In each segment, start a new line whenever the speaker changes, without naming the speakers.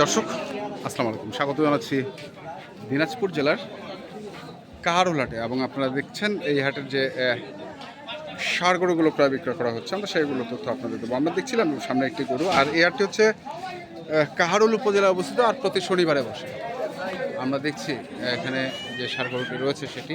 দর্শক, আসসালামু আলাইকুম। স্বাগত জানাচ্ছি দিনাজপুর জেলার কাহারুল হাটে এবং আপনারা দেখছেন এই হাটের যে ষাঁড় গরুগুলো প্রায় বিক্রয় করা হচ্ছে, আমরা সেইগুলো তথ্য আপনাদের দেবো। আমরা দেখছিলাম সামনে একটি গরু, আর এই হাটটি হচ্ছে কাহারুল উপজেলায় অবস্থিত, আর প্রতি শনিবারে বসে। আমরা দেখছি এখানে যে ষাঁড় গরুটি রয়েছে সেটি।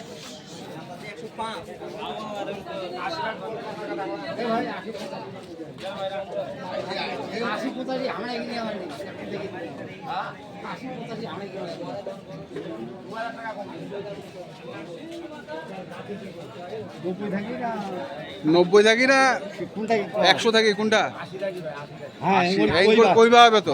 আশি পঁচাশি আমরা এগিয়ে আমার আশি পঁচাশি আমরা এগিয়ে নব্বই থাকি না?
একশো থাকি কোনটা?
হ্যাঁ।
কইবা। হবে তো?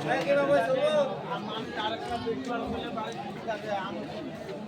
ভাই দেখ বাজার
বলে তিরিশে ঠিক আছে নাকি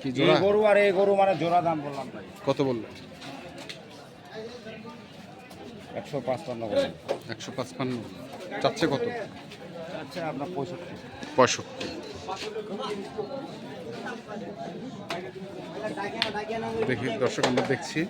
কি জোড়া?
গরু আর এই গরু মানে জোড়া দাম বললাম
কত বললেন
একশো পাঁচপান্ন
একশো পাঁচপান্ন। চাচ্ছে কত?
আচ্ছা আপনার পঁয়ষট্টি।
পঁয়ষট্টি। দেখি দর্শক আমরা দেখছি।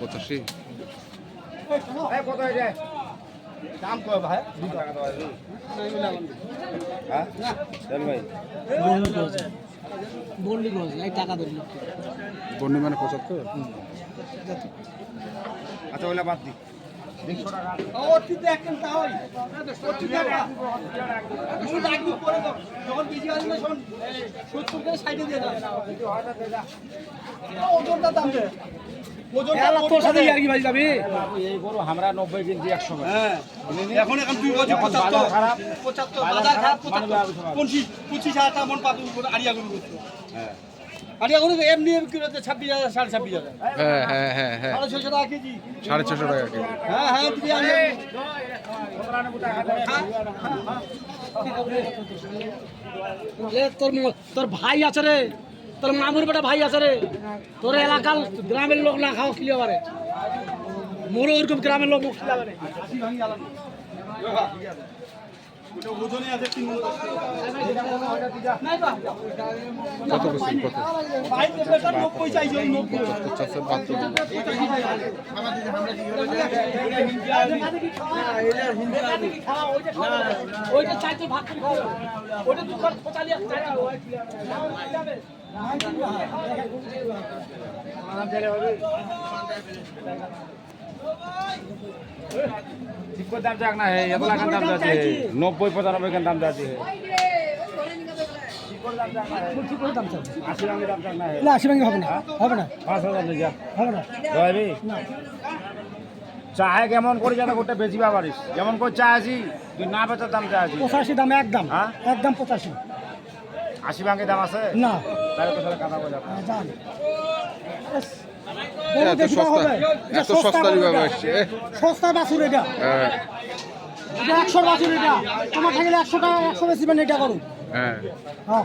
পঁচাশি?
কত হয়ে যায়
দাম কয় ভাই?
হ্যাঁ ভাই
বললি গজ এই টাকা ধরল
বন্যি মানে পঁচাত্তর?
আচ্ছা ওইটা বাদ দি।
অতীতে একদম তাই অতীতে যখন বেশি আসবে শোন সত্তর করে সাইডে দিয়ে দাম তোর সাথে আর কি যাবে।
এই গরু আমরা নব্বই কিনছি একশো
হ্যাঁ এখন এখন তুই বলছিস পঁচাত্তর।
খারাপ।
পঁচাত্তর
বাজার
বাজার খারাপ
খারাপ, মানুষ আর কিছু
পঁচাত্তর পঁচিশ পঁচিশ হাজার টাকা মন পাবি আড়িয়া গরু
হ্যাঁ।
আড়িয়া গরু এমনি ছাব্বিশ হাজার সাড়ে ছাব্বিশ হাজার।
হ্যাঁ হ্যাঁ হ্যাঁ হ্যাঁ।
সাড়ে ছশো টাকা কেজি।
সাড়ে ছশো টাকা কেজি।
হ্যাঁ হ্যাঁ তুমি তোর ম- তোর ভাই আছে রে। তোর মামুর বেটা ভাই আছে রে। তোর এলাকার গ্রামের লোক না খাওয়া কিলে পারে মোরও ওরকম গ্রামের লোক মুখ খিলা পারে
কত বলছেন কত?
ওইটা চাইতে ভাগ ওইটা তুই কর
দাম চাক না হে এত লাখ দাম যাচ্ছে নব্বই পঁচানব্বই খান দাম যাচ্ছে। আশি
ভাঙি হবে না হবে না
পাঁচ হাজার
হবে না
চাহে কেমন করে যাতে গোটা বেশি পারিস যেমন করে চা আছি তুই না বেচার দাম চা আছি
পঁচাশি দাম একদম
হ্যাঁ?
একদম পঁচাশি
আশি ভাঙে দাম আছে?
না।
তাহলে তো
তো
সস্তা।
হবে। এটা
এত সস্তা
বাছুর
কীভাবে
এটা।
আসছে।
সস্তা বাছুর এটা।
হ্যাঁ।
এটা একশো বাছুর এটা। তোমার থাকলে একশো টাকা একশো বেশি মানে এটা করো।
হ্যাঁ।
হ্যাঁ।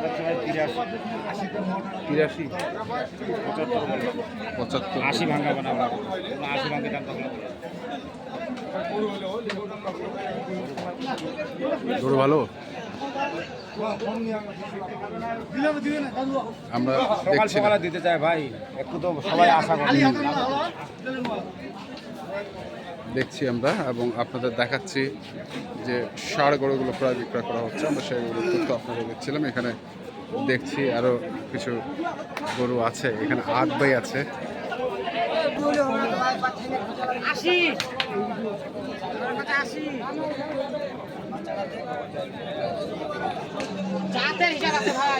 করছে ভাই তিরাশি।
তিরাশি
পঁচাত্তর।
পঁচাত্তর
আশি ভাঙা বানাবো আশি ভাঙে দাম
গরু ভালো? আমরা
সকাল
দেখছি
সকালে দিতে চাই ভাই। একটু তো সবাই আশা করে।
দেখছি আমরা এবং আপনাদের দেখাচ্ছি যে ষাড় গরুগুলো প্রায় বিক্রয় করা হচ্ছে আমরা সেইগুলো তথ্য আপনাদের দেখছিলাম এখানে দেখছি আরও কিছু গরু আছে এখানে আট বাই আছে
ভাই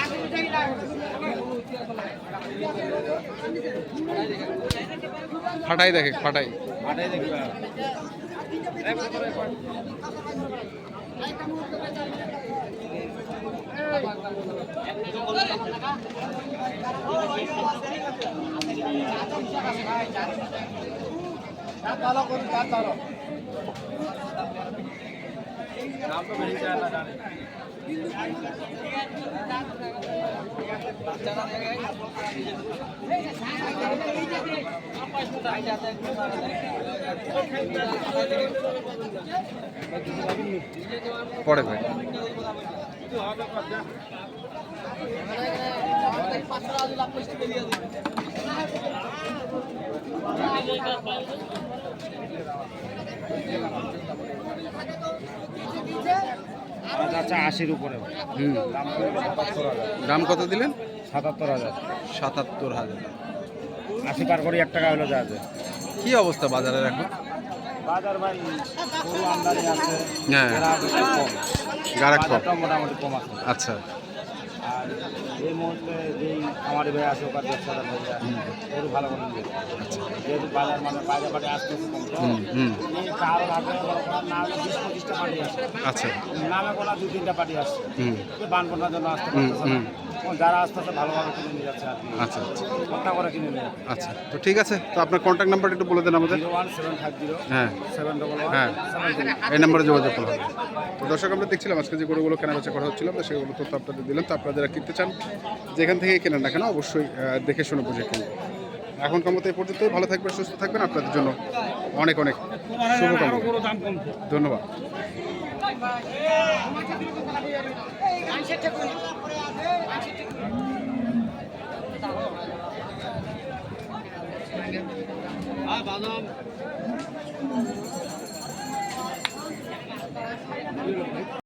আছে
ফাটাই দেখে ফাটাই
আটাই দেখি ভাই। দাম তো বেশি চায় না জানি
পরে ভাই।
আচ্ছা আচ্ছা আশির উপরে।
হুম।
দাম
কত দিলেন?
সাতাত্তর হাজার।
সাতাত্তর হাজার।
আশি পার করে এক টাকা হলো যা আছে।
কি অবস্থা বাজারের এখন?
বাজার ভাই গরু আমদানি আছে।
হ্যাঁ। গাড়া
মোটামুটি কম আছে।
আচ্ছা।
আর এই মুহূর্তে যেই আমার ভাই আছে ওখানে ব্যবসাদার হয়ে যায় গরু ভালো করে নিয়ে যেহেতু বাজার মানে বাইরে বাইরে আসতে কম তো
হুম হুম।
এই না বিশ পঁচিশটা পার্টি আসে
আচ্ছা।
নামে কোনো দু তিনটা পার্টি আসছে
বানপনার
বান জন্য আসতে পারতেছে না আস্তে যারা আসতেছে ভালোভাবে কিনে নিয়ে যাচ্ছে আর কি
আচ্ছা আচ্ছা।
কর্তা করে কিনে নিয়ে যাচ্ছে।
আচ্ছা তো ঠিক আছে তো আপনার কন্ট্যাক্ট নাম্বারটা একটু বলে দেন আমাদের।
Zero one seven five zero
হ্যাঁ।
সেভেন ডবল
হ্যাঁ। এই নাম্বারে যোগাযোগ করা হবে তো দর্শক আমরা দেখছিলাম আজকে যে গরুগুলো কেনাবেচা করা হচ্ছিল আমরা সেগুলো তথ্য আপনাদের দিলাম। তো আপনারা যারা কিনতে চান যেখান থেকে কেনেন না কেন অবশ্যই দেখে শুনে বুঝে কিনবেন এখনকার মতো এই পর্যন্তই। ভালো থাকবেন সুস্থ থাকবেন। আপনাদের জন্য অনেক অনেক ধন্যবাদ।